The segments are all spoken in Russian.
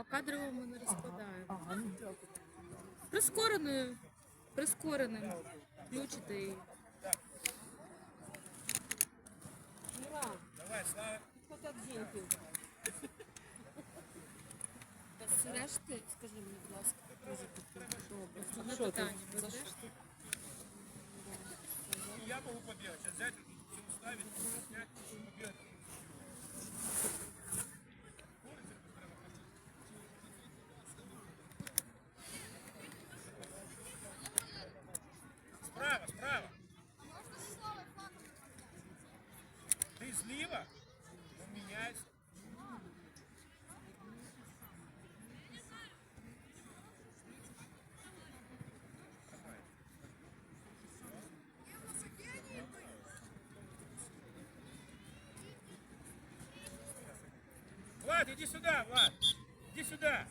По кадровому не розкладаю. Ага, ну дякую. Прискореною, прискореним. Включити її. Давай, Слава. Без решти, скажи мені, будь ласка, дуже добре. Одне Що ти? питання. За будеш? що? Я могу побегать. Сейчас взять, все уставить, Влад, иди сюда, Влад. Иди сюда.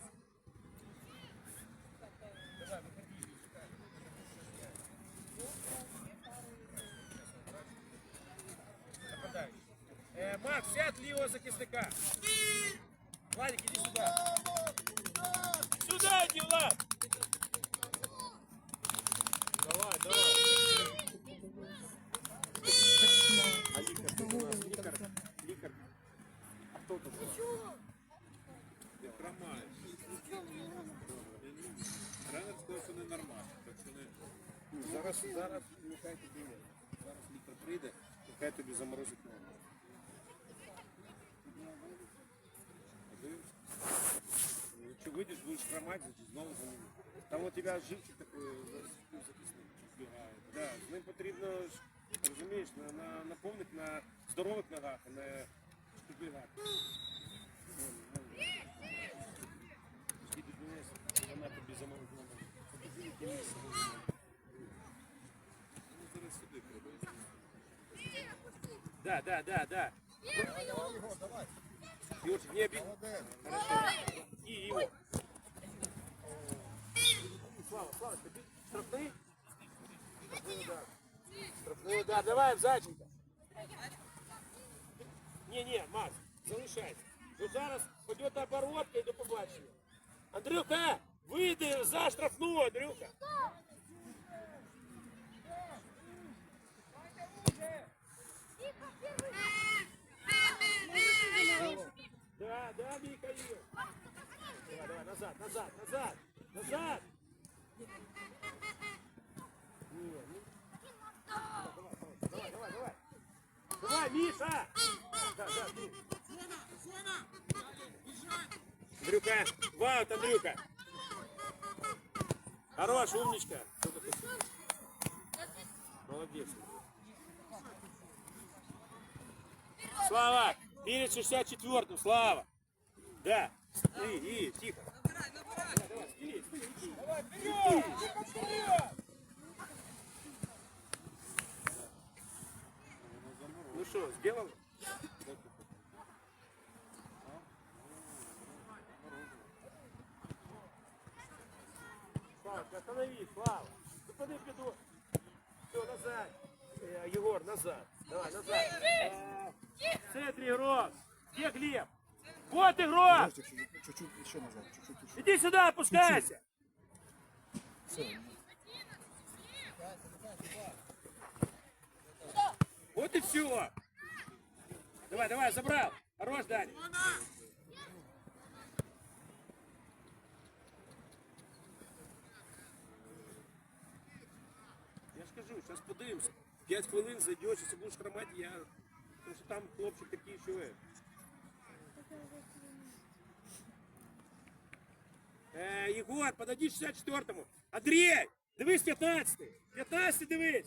тобі заморозить ногу. Подивимось. Ну, Якщо вийдеш, будеш хромати, значить знову замінити. Там у тебе живчик такий зараз захисник збігає. Да, з ним потрібно ж, розумієш, на, на, на повних, на здорових ногах, а не шкідливих. Скільки днів, вона тобі замовить номер. Да, да, да, да. Юрчик, не. Хорошо. И его. Слава, Слава, ты штрафные? Штрафные удар. Штрафные удар. Давай, Зайченко. Не, не, Макс, залишайся. Ну зараз пойдет оборотка і до побачення. Андрюха, вийди за штрафну, Андрюха. Да, да, Михаил. Давай, давай, назад, назад, назад, назад. Не, не. Давай, давай, давай. Давай, Миша. Да, да, ты. Андрюха, ваут, Андрюха. Хорош, умничка. Молодец. Слава, перед 64-м, Слава. Да. И, и, тихо. Давай, вперед, вперед, давай, вперед! Ну что, сделал? Слава, останови, Слава. Піду. Все, назад. Э, Егор, назад. Давай, назад. В игрок. Где Глеб? Вот игрок! Чуть-чуть, чуть-чуть еще назад, чуть-чуть еще. Иди сюда, опускайся. Все. Вот и все. Давай, давай, забрал. Хорош, Даня. Я ж кажу, зараз подивимося. 5 хвилин зайдеш, якщо будеш хромати, я... Тому що там хлопчик такий, що ви. Е, Єгор, подойди 64-му. Андрій, дивись 15-й. 15-й дивись.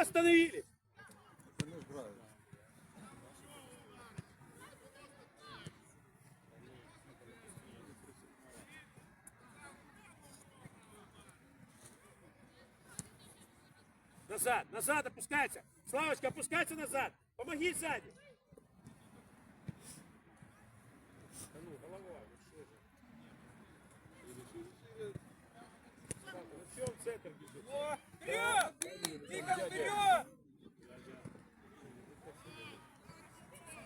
остановились! Назад, назад опускается. Славочка, опускается назад. Помоги сзади. В чем центр бежит? Вперед! Тихо, вперед!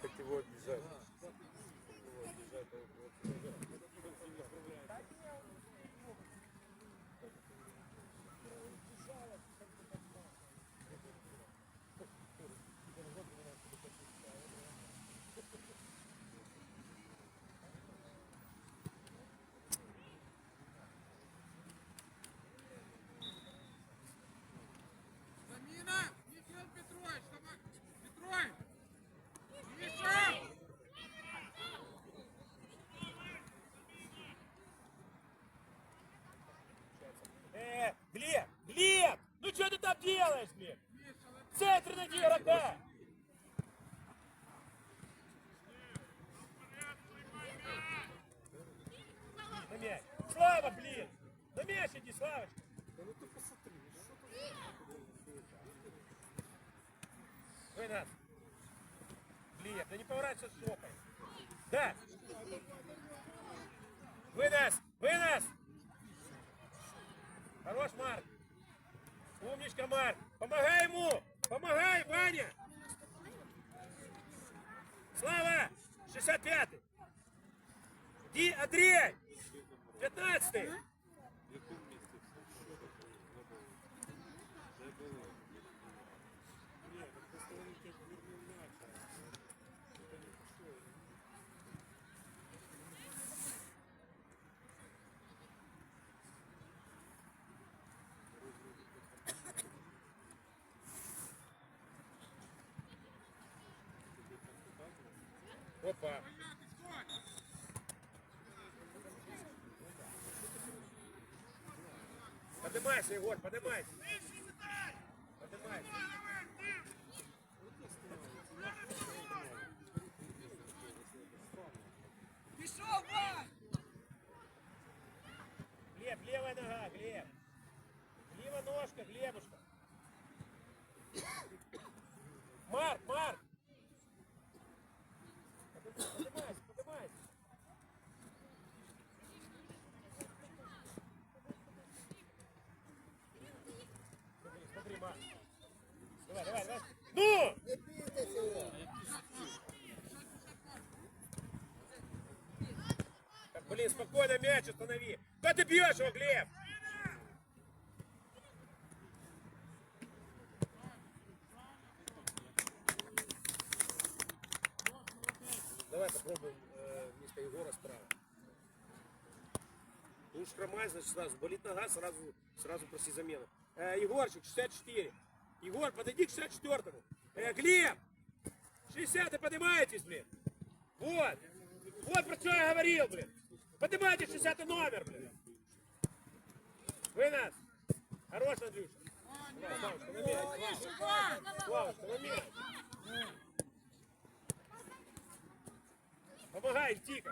Как его обижать? Его обижать, а вот- Заміна! Михаил Петрович, давай! Петрович! Миша! Э, Глеб, Глеб! Ну что ты там делаешь, Глеб? В центре найди игрока! На мяч. Слава, блин! На мяч иди, Славочка! Вынос! Глеб, да не поворачивайся с жопой! Да! Вынос! Вынос! Хорош, Марк. Умничка, Марк. Помогай ему. Помогай, Ваня. Слава. 65-й. Ди, Андрей. 15-й. Опа. Поднимайся, Егор, поднимайся. Пішов, Вань! Глеб, левая нога, Глеб. Левая ножка, Глебушка. Марк, Марк. Поднимайся, поднимайся. Смотри, смотри, Марк. Давай, давай, давай. Ну! Так, блин, спокойно мяч установи. Куда ты бьешь его, Глеб? Давай попробуем э, вместо Егора справа. Будешь хромать, значит сразу. Болит нога, сразу, сразу проси замену. Э, Егорчик, 64. Егор, подойди к 64-му. Э, Глеб! 60 поднимаетесь, блин. Вот. Вот про что я говорил, блин. Поднимайте 60 номер, блин. Вы. Хорош, Андрюша. Славочка, на мяч. Славочка, на. Помогай! Вперед!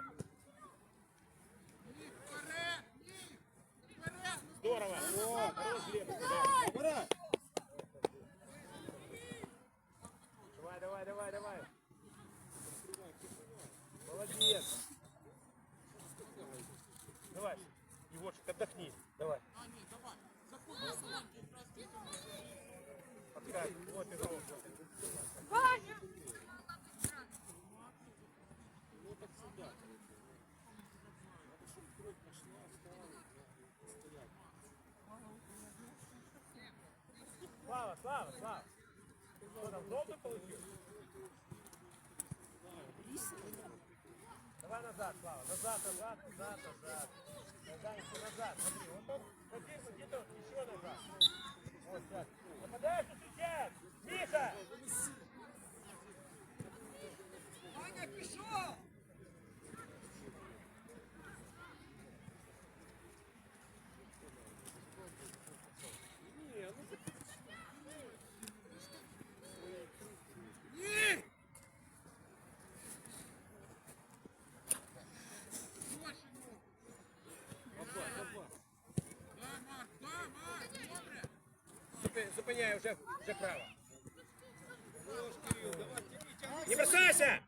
Здорово. О, хорош, Глеб. Давай, давай, давай, давай. Молодец. Давай, Егорчик, отдохни. Давай. А, ні, давай! Заходи, прости. Откай. Вот игрок. Слава, Слава, Слава. Что там, желтый получил? Давай назад, Слава. Назад, назад, назад, назад. Назад, еще назад. Он, вот где-то еще! Миша! Вже, вже право. Не бросайся!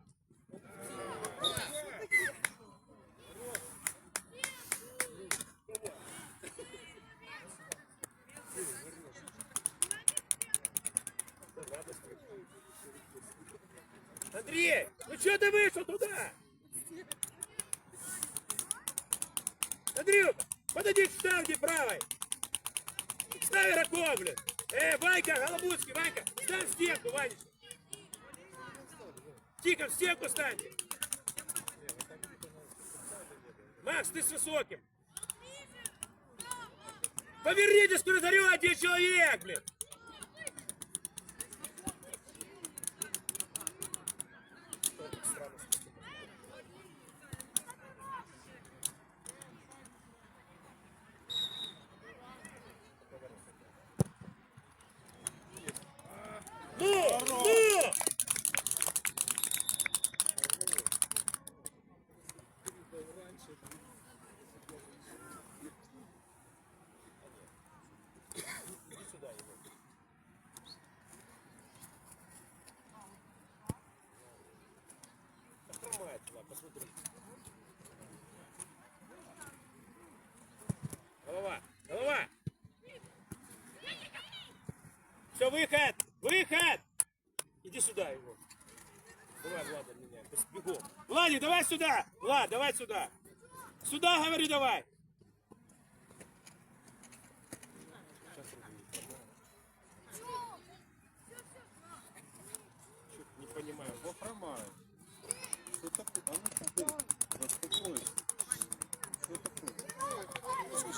Андрей, ну что ты вышел туда? Андрюк, подойди к штанге правой. Ставь игроков, блин. Э, Ванька, Голобудский, Ванька, стань в стенку, Ванечка. Тихо, в стенку станьте. Макс, ты с высоким. Повернитесь к вратарю, один человек, блин. Ну, ну! Хромает, ладно, посмотри. Голова, голова! Все, выход! Выход! Иди сюда его. Давай, Влада, меня. Бегом. Владик, давай сюда! Влад, давай сюда! Сюда, говори, давай! Чё-то Не понимаю. Бо хромает. Что такое? А ну такое. Успокойся. Что такое? Скажи, скажи, иди сюда, иди сюда. Скажи сюда, иди сюда.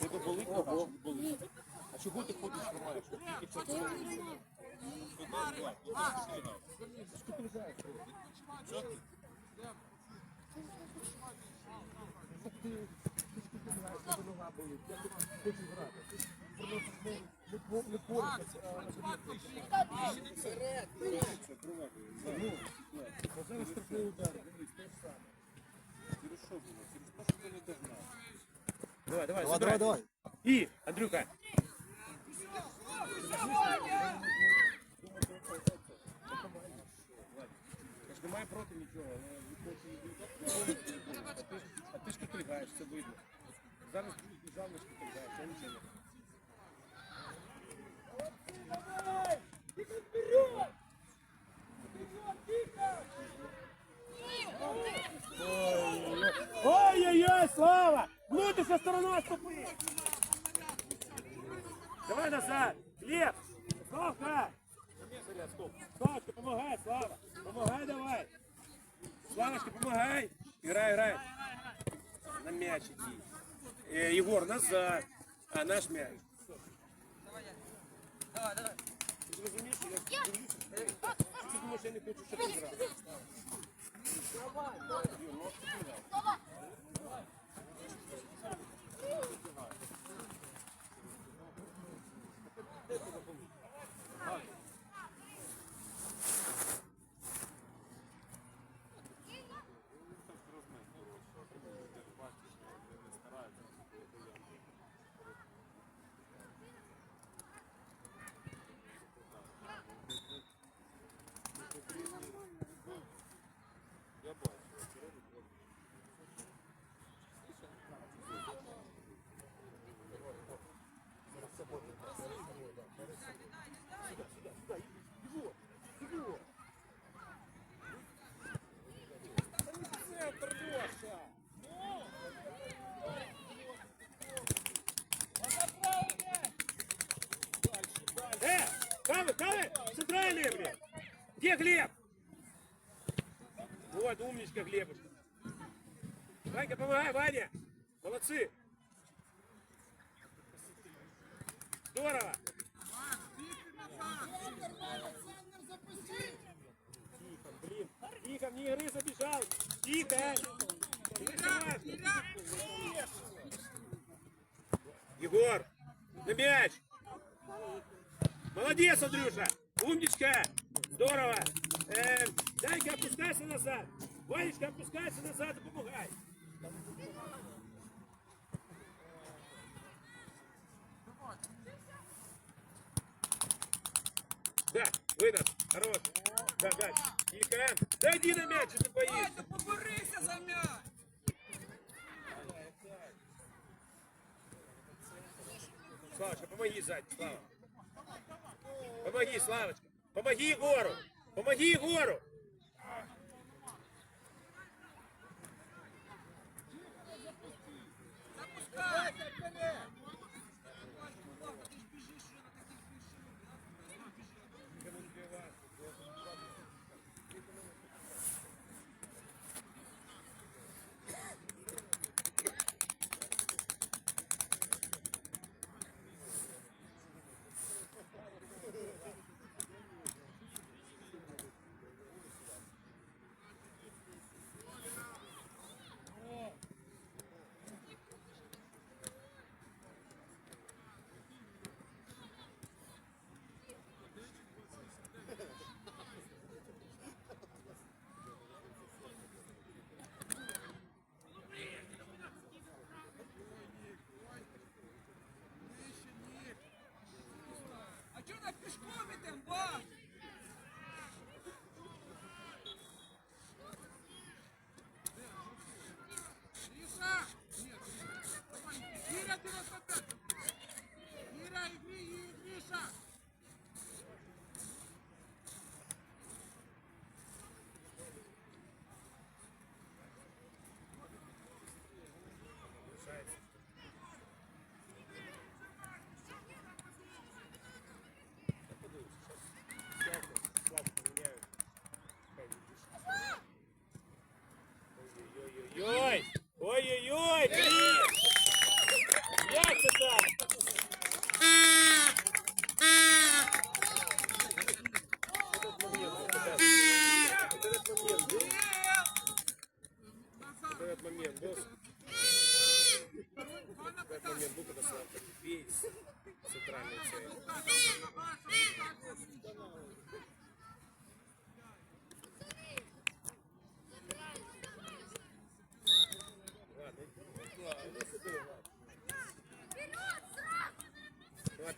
Тебе болить нога, чи не болить? А чого ти ходиш хромаєш? Тільки це все. Зараз такой удар. Дивись, те ж саме. Через що було? Через те, що ти не догнав. Давай, давай, Давай, забирай. давай, давай. І, Андрюка. Я ж немає проти нічого, але відходить. А ти ж кутригаєш, це видно. Зараз біжав, не кутригаєш, я нічого не назад! Глеб! Славка! Славка, помогай, Слава! Помогай давай! Славочка, помогай! Играй, играй! На мяч иди. Э, Егор, назад! А, наш мяч. Ти розумієш, що я дивлюся? Ти думаєш, я не хочу, щоб ти Глеб? Вот, умничка Глебушка. Ванька, помогай, Ваня. Молодцы. Здорово. Блин. Тихо, вне игры забежал. Тихо. Егор, на мяч. Молодец, Андрюша! Умничка! Здорово. Э, Дай-ка опускайся назад. Ванечка, опускайся назад и помогай. Да, выдох. Хорош. Да, да. Тихо. Зайди на мяч, если боишься. Ой, поборися за мяч. Славочка, помоги сзади, Слава. Помоги, Славочка. Помоги Егору. Помоги Егору.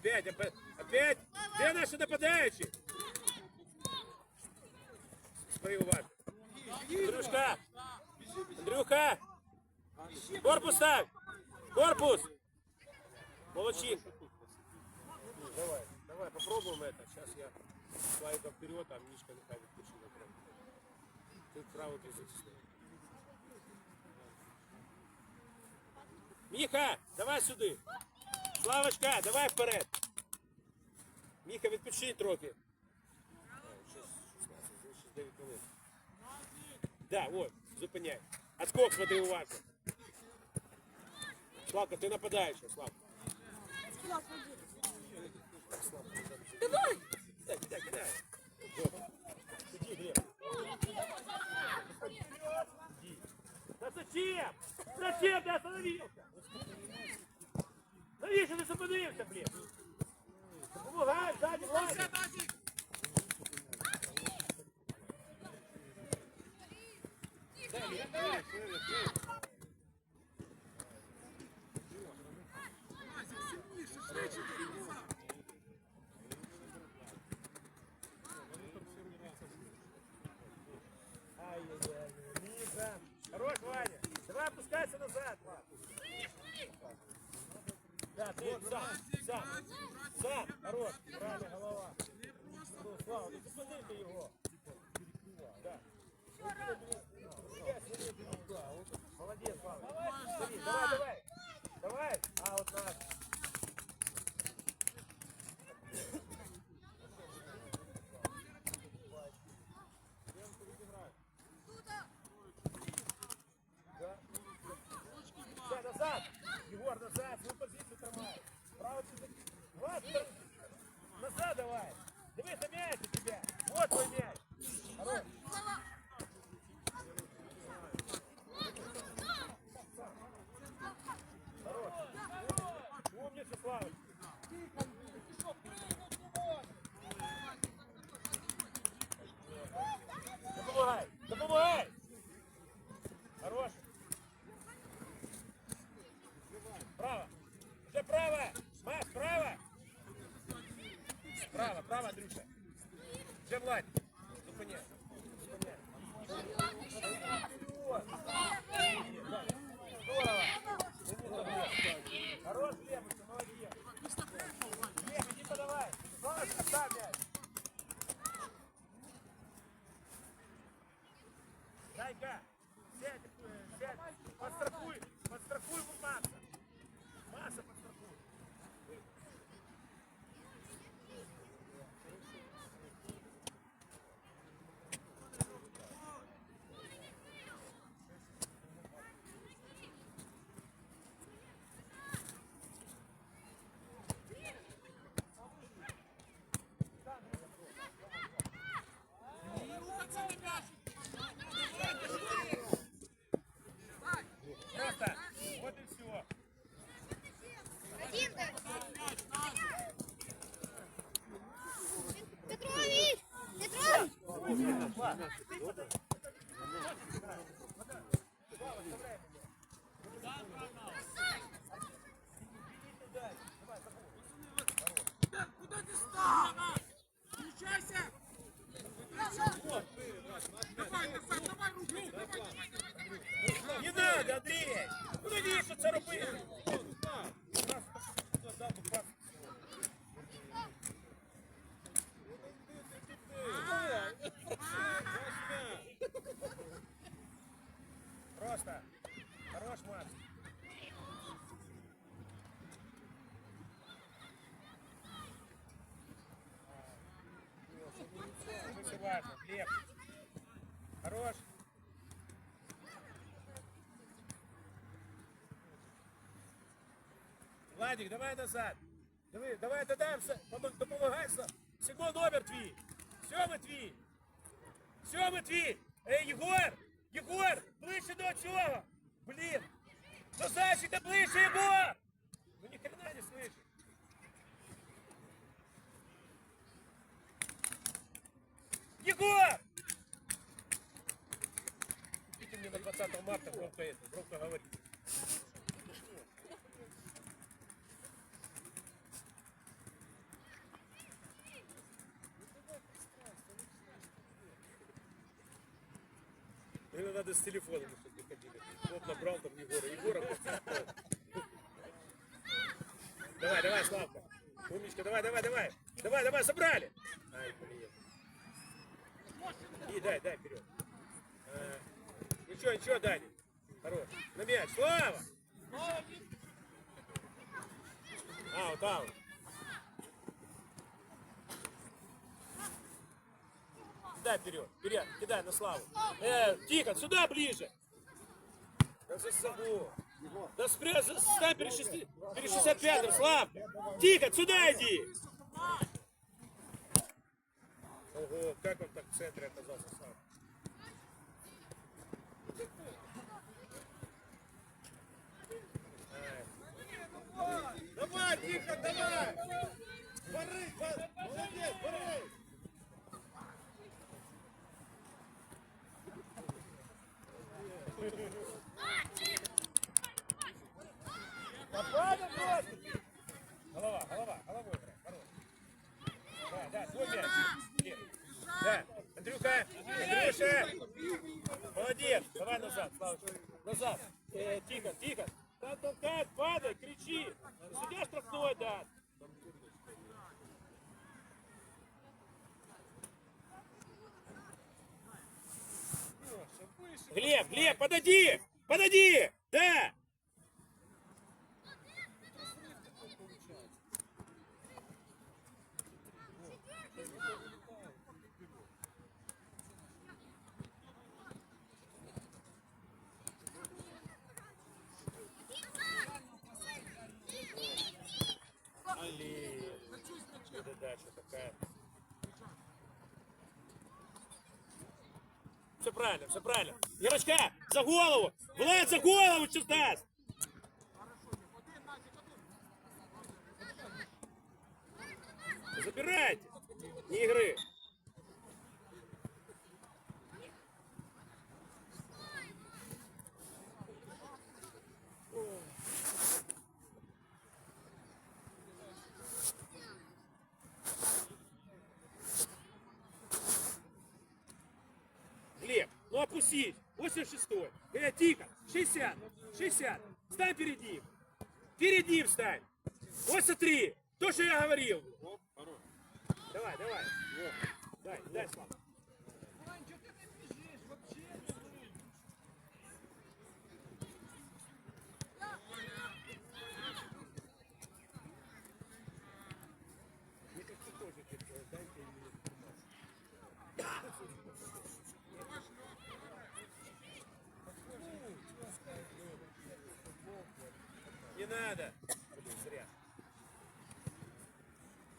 Опять, опять, опять! Где наши нападающие? Смотри, уважно. Андрюшка! Андрюха! Корпус ставь! Корпус! Молодчик! Давай, давай, попробуем это. Сейчас я Славика вперед, а Мишка нехай выключи на прям. Ты правый зачистай. Міха, давай сюди. Славочка, давай вперед. Міха, відпочинь трохи. А, щас 16, вже 69 хвилин. Да, вот, зупиняй. Отскок смотри уважно. Славка, ти нападаєш, Славка. Давай! Кидай, кидай, кидай. Добре. Сиди, Глеб. Иди. Да зачем? Зачем ты остановился? Навіщо ти зупинився, блін? Помагай, сзади, ладно. Ай-яй-яй, Миша. Хорош, Ваня. Давай опускайся назад, Ладно. Да, ты сам, сам, сам, хорош, правильно, голова. Ну, Слава, ну посмотри ты его. Да. Молодец, Слава. Давай, давай. Давай. А, вот так. Дэн, куда ты стал? Включайся. Давай, давай, давай, руку. Не надо, Андрей! Ну навіщо це робити? Просто. Хорош, Макс. Очень важно. Глеб. Хорош. Владик, давай назад. Давай, давай додамся, допомагайся. Сімо номер твій. Сьомий твій. Сьомий твій. Ей, Єгор! Єгор! Ближче до цього! Блін! До Сашика ближче, Єгор! Ну ни хрена не слышит. Егор! Видите, мне на 20 марта громко, это, громко говорит. Наверное, надо с телефоном, чтобы ходили. Вот набрал там Егора. Егора. вот. Давай, давай, Славка. Умничка, давай, давай, давай. Давай, давай, собрали. Ай, блин. И дай, дай, вперед. А, ничего, ничего, Дани. Хорош. На мяч. Слава! Аут, аут. Кидай вперед, вперед, кидай на Славу. Э, Тихон, сюда ближе. Да за собой. Да спря... Стань перед, шести... перед 65-м, Слав. Тихон, сюда иди. Ого, как он так в центре оказался сам. Давай, Тихон, давай! Боры, бор- молодец, боры! Попадал просто! Голова, голова, головой играй, хорош. Да, да, твой мяч. Нет. Да, Андрюха, Андрюша! Молодец, давай назад, Славочка. Назад. Э, тихо, тихо. Там толкает, падай, кричи. Судья штрафной даст. Глеб, Глеб, подойди! Подойди! Да! Все правильно. Ярочка, за голову! Влад, за голову, Черстас! Забирайте! Не игры! Глеб, опустись. 86-й. Э, тихо. 60. 60. Стань перед ним. Перед ним стань. Вот смотри. То, что я говорил. Давай, давай. Дай, дай, Слава. Вань, что ты не бежишь? Вообще не надо. Блин, зря.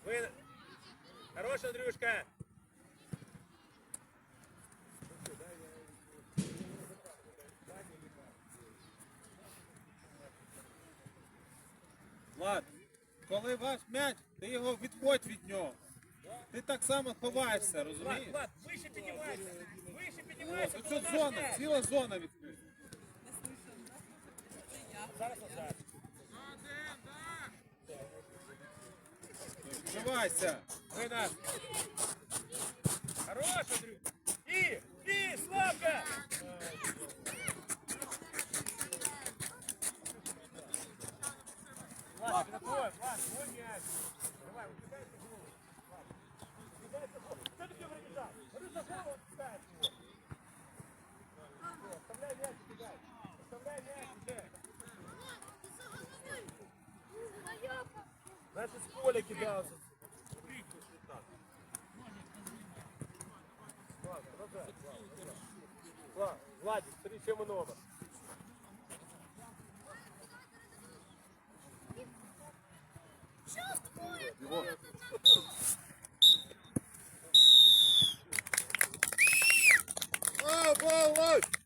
Вы... Хорош, Андрюшка. Влад, коли ваш м'яч, ти його відходь від нього. Ти так само ховаєшся, розумієш? Влад, выше поднимайся. Выше поднимайся. Ось тут зона, ціла зона відкрита. Відкривайся. Вынос. Хорош, Андрюш. И, и, Славка. Влад, это твой, Влад, твой мяч. Давай, за голову. За голову. Где пробежал? Смотри, за голову отпускаешь его. Оставляй мяч, убегай. Оставляй мяч уже. Наши с поля кидался. Влад, продолжай, Влад, продолжай. Влад, Владик, смотри, чем много. Що з тобою? О, Володь!